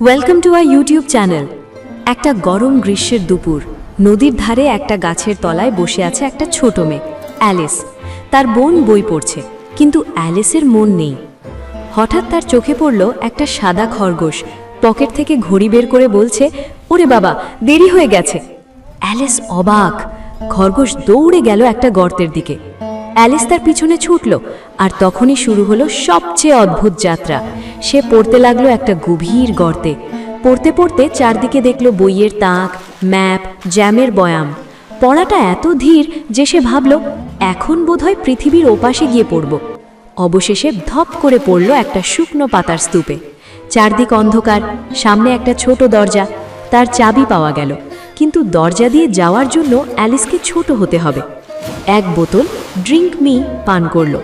Welcome to our YouTube channel একটা গরম গ্রীষ্মের দুপুর। নদীর ধারে একটা গাছের তলায় বসে আছে একটা ছোট মেয়ে, অ্যালিস। তার বোন বই পড়ছে, কিন্তু অ্যালিসের মন নেই। হঠাৎ তার চোখে পড়ল একটা সাদা খরগোশ। পকেট থেকে ঘড়ি বের করে বলছে, ওরে বাবা, দেরি হয়ে গেছে। অ্যালিস অবাক। খরগোশ দৌড়ে গেল একটা গর্তের দিকে। অ্যালিস তার পিছনে ছুটল আর তখনই শুরু হলো সবচেয়ে অদ্ভুত যাত্রা। সে পড়তে লাগল একটা গভীর গর্তে। পড়তে পড়তে চারদিকে দেখল বইয়ের তাক, ম্যাপ, জ্যামের বয়াম। পড়াটা এত ধীর যে সে ভাবল, এখন বোধহয় পৃথিবীর ওপাশে গিয়ে পড়ব। অবশেষে ধপ করে পড়ল একটা শুকনো পাতার স্তূপে। চারদিক অন্ধকার, সামনে একটা ছোট দরজা, তার চাবি পাওয়া গেল। কিন্তু দরজা দিয়ে যাওয়ার জন্য অ্যালিসকে ছোট হতে হবে। এক বোতল ড্রিঙ্ক মি পান করল।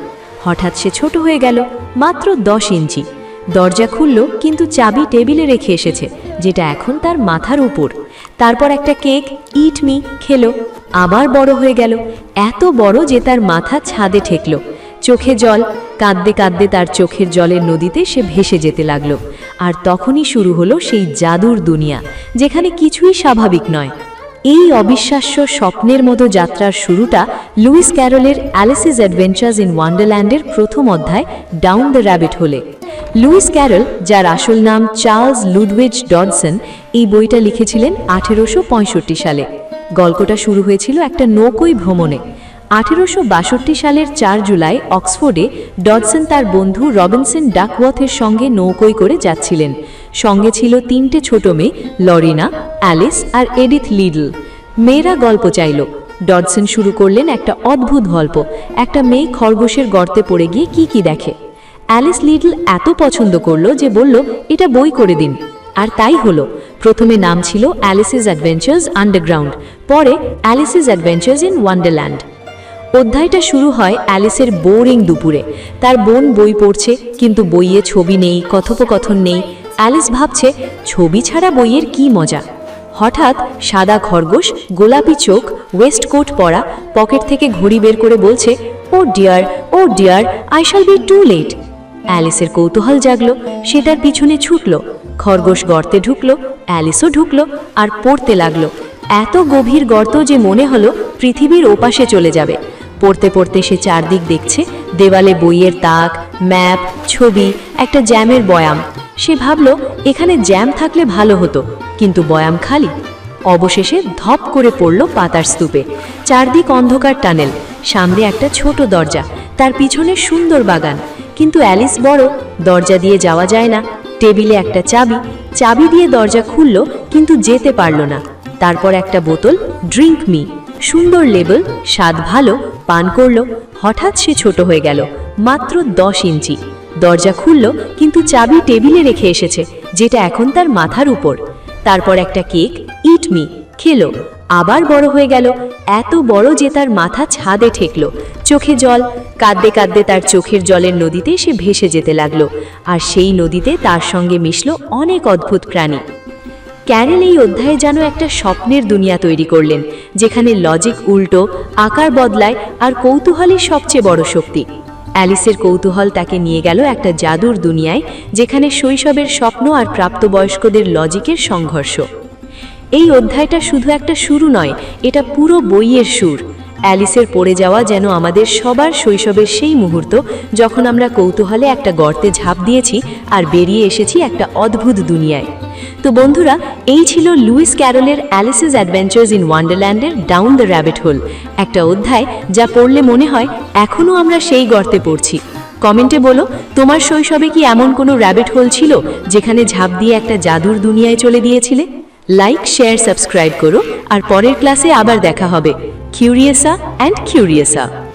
হঠাৎ সে ছোট হয়ে গেল, মাত্র দশ ইঞ্চি। দরজা খুলল, কিন্তু চাবি টেবিলে রেখে এসেছে, যেটা এখন তার মাথার উপর। তারপর একটা কেক, ইট মি, খেলো। আবার বড় হয়ে গেল, এত বড় যে তার মাথা ছাদে ঠেকল। চোখে জল, কাঁদতে কাঁদতে তার চোখের জলের নদীতে সে ভেসে যেতে লাগল। আর তখনই শুরু হলো সেই জাদুর দুনিয়া, যেখানে কিছুই স্বাভাবিক নয়। এই অবিশ্বাস্য স্বপ্নের মতো যাত্রার শুরুটা লুইস ক্যারলের অ্যালিসিস অ্যাডভেঞ্চার্স ইন ওয়ান্ডারল্যান্ডের প্রথম অধ্যায়, ডাউন দ্য র্যাবিট হোলে। লুইস ক্যারল, যার আসল নাম চার্লস লুডউইচ ডডসন, এই বইটা লিখেছিলেন আঠেরোশো পঁয়ষট্টি সালে। গল্পটা শুরু হয়েছিল একটা নৌকোই ভ্রমণে। আঠেরোশো বাষট্টি সালের চার জুলাই অক্সফোর্ডে ডডসন তার বন্ধু রবিনসন ডাকওয়াথের সঙ্গে নৌকোই করে যাচ্ছিলেন। সঙ্গে ছিল তিনটে ছোট মেয়ে, লরিনা, অ্যালিস আর এডিথ লিডল। মেয়েরা গল্প চাইল। ডডসন শুরু করলেন একটা অদ্ভুত গল্প। একটা মেয়ে খরগোশের গর্তে পড়ে গিয়ে কি কি দেখে। অ্যালিস লিডল এত পছন্দ করল যে বলল, এটা বই করে দিন। আর তাই হলো। প্রথমে নাম ছিল অ্যালিসিস অ্যাডভেঞ্চার্স আন্ডারগ্রাউন্ড, পরে অ্যালিসিস অ্যাডভেঞ্চার্স ইন ওয়ান্ডারল্যান্ড। অধ্যায়টা শুরু হয় অ্যালিসের বোরিং দুপুরে। তার বোন বই পড়ছে, কিন্তু বইয়ে ছবি নেই, কথোপকথন নেই অ্যালিস ভাবছে ছবি ছাড়া বইয়ের কি মজা? হঠাৎ সাদা খরগোশ, গোলাপি চোখ ওয়েস্টকোট পরা পকেট থেকে ঘড়ি বের করে বলছে, ও dear oh dear I shall be too late অ্যালিসের কৌতূহল জাগলো, সে তার পিছনে ছুটল, খরগোশ গর্তে ঢুকলো, অ্যালিসও ঢুকলো আর পড়তে লাগল। এত গভীর গর্ত যে মনে হলো পৃথিবীর ওপাশে চলে যাবে। পড়তে পড়তে সে চারদিক দেখছে, দেওয়ালে বইয়ের তাক ম্যাপ ছবি, একটা জ্যামের বয়াম। সে ভাবল, এখানে জ্যাম থাকলে ভালো হতো, কিন্তু বয়াম খালি। অবশেষে ধপ করে পড়ল পাতার স্তূপে। চারদিক অন্ধকার টানেল, সামনে একটা ছোট দরজা, তার পিছনে সুন্দর বাগান। কিন্তু অ্যালিস বড়, দরজা দিয়ে যাওয়া যায় না। টেবিলে একটা চাবি চাবি দিয়ে দরজা খুলল, কিন্তু যেতে পারল না। তারপর একটা বোতল ড্রিঙ্ক মি। সুন্দর লেবেল, স্বাদ ভালো, পান করল। হঠাৎ সে ছোট হয়ে গেল, মাত্র দশ ইঞ্চি। দরজা খুলল, কিন্তু চাবি টেবিলে রেখে এসেছে, যেটা এখন তার মাথার উপর। তারপর একটা কেক, ইট মি, খেলো। আবার বড় হয়ে গেল, এত বড় যে তার মাথা ছাদে ঠেকলো। চোখে জল, কাঁদতে কাঁদতে তার চোখের জলের নদীতে সে ভেসে যেতে লাগল, আর সেই নদীতে তার সঙ্গে মিশল অনেক অদ্ভুত প্রাণী। ক্যারেল এই অধ্যায়ে যেন একটা স্বপ্নের দুনিয়া তৈরি করলেন, যেখানে লজিক উল্টো, আকার বদলায়, আর কৌতূহলই সবচেয়ে বড় শক্তি। অ্যালিসের কৌতূহল তাকে নিয়ে গেল একটা জাদুর দুনিয়ায়, যেখানে শৈশবের স্বপ্ন আর প্রাপ্তবয়স্কদের লজিকের সংঘর্ষ। এই অধ্যায়টা শুধু একটা শুরু নয়, এটা পুরো বইয়ের সুর। অ্যালিসের পড়ে যাওয়া যেন আমাদের সবার শৈশবের সেই মুহূর্ত, যখন আমরা কৌতূহলে একটা গর্তে ঝাঁপ দিয়েছি আর বেরিয়ে এসেছি একটা অদ্ভুত দুনিয়ায়। তো বন্ধুরা, এই ছিল লুইস ক্যারলের অ্যালিসিস অ্যাডভেঞ্চার্স ইন ওয়ান্ডারল্যান্ডের ডাউন দ্য র্যাবিট হোল, একটা অধ্যায় যা পড়লে মনে হয় এখনও আমরা সেই গর্তে পড়ছি। কমেন্টে বলো, তোমার শৈশবে কি এমন কোনো র্যাবিট হোল ছিল যেখানে ঝাঁপ দিয়ে একটা জাদুর দুনিয়ায় চলে দিয়েছিলে লাইক, শেয়ার, সাবস্ক্রাইব করো, আর পরের ক্লাসে আবার দেখা হবে। Curiouser and curiouser.